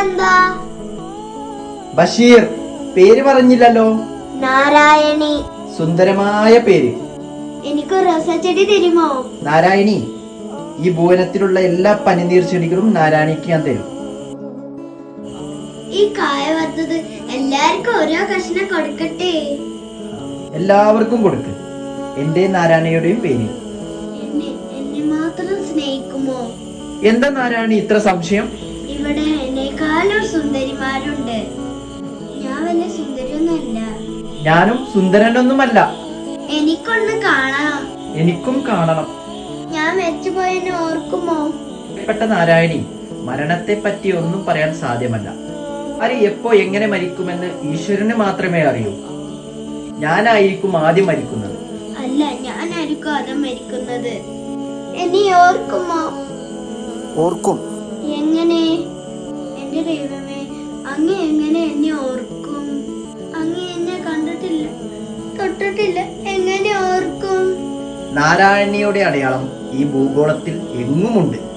പേരെന്താ? ബഷീർ. പേര് പറഞ്ഞില്ലല്ലോ. നാരായണി. സുന്ദരമായ പേര്. എനിക്ക് റോസാച്ചെടി തരുമോ? നാരായണി. ഈ ഭുവനത്തിലുള്ള എല്ലാ പനിനീർ ചെടികളും നാരായണിക്ക് ഞാൻ തരും. ഈ കായ വറുത്തത് എല്ലാവർക്കും ഓരോ കഷ്ണം കൊടുക്കട്ടെ? എല്ലാവർക്കും കൊടുക്ക്. എന്റെ നാരായണിയുടെയും പേര്. എന്നെ എന്നെ മാത്രം സ്നേഹിക്കുമോ? എന്താ നാരായണി ഇത്ര സംശയം? ഇവിടെ എന്നെക്കാളും സുന്ദരിമാരുണ്ട്. ഞാൻ വലിയ സുന്ദരിയൊന്നല്ല ഞാനും സുന്ദരനൊന്നുമല്ല. എനിക്കൊന്ന് കാണണം എനിക്കും കാണണം. ഞാൻ മരിച്ചുപോയെന്നെ ഓർക്കുമോ? പെട്ട നാരായണി മരണത്തെ പറ്റി ഒന്നും പറയാൻ സാധ്യമല്ല. അരി എപ്പോ എങ്ങനെ മരിക്കുമെന്ന് ഈശ്വരന് മാത്രമേ അറിയൂ. ഞാനായിരിക്കും ആദ്യം മരിക്കുന്നത്. അല്ല ഞാനായിരിക്കും ആദ്യം മരിക്കുന്നത്. എന്നെ ഓർക്കുമോ? ഓർക്കും. ദൈവമേ അങ്ങ് എങ്ങനെ എന്നെ ഓർക്കും? അങ്ങ് എന്നെ കണ്ടിട്ടില്ല. തൊട്ടിട്ടില്ല. എങ്ങനെ ഓർക്കും? നാരായണിയുടെ അടയാളം ഈ ഭൂഗോളത്തിൽ എങ്ങുമുണ്ട്?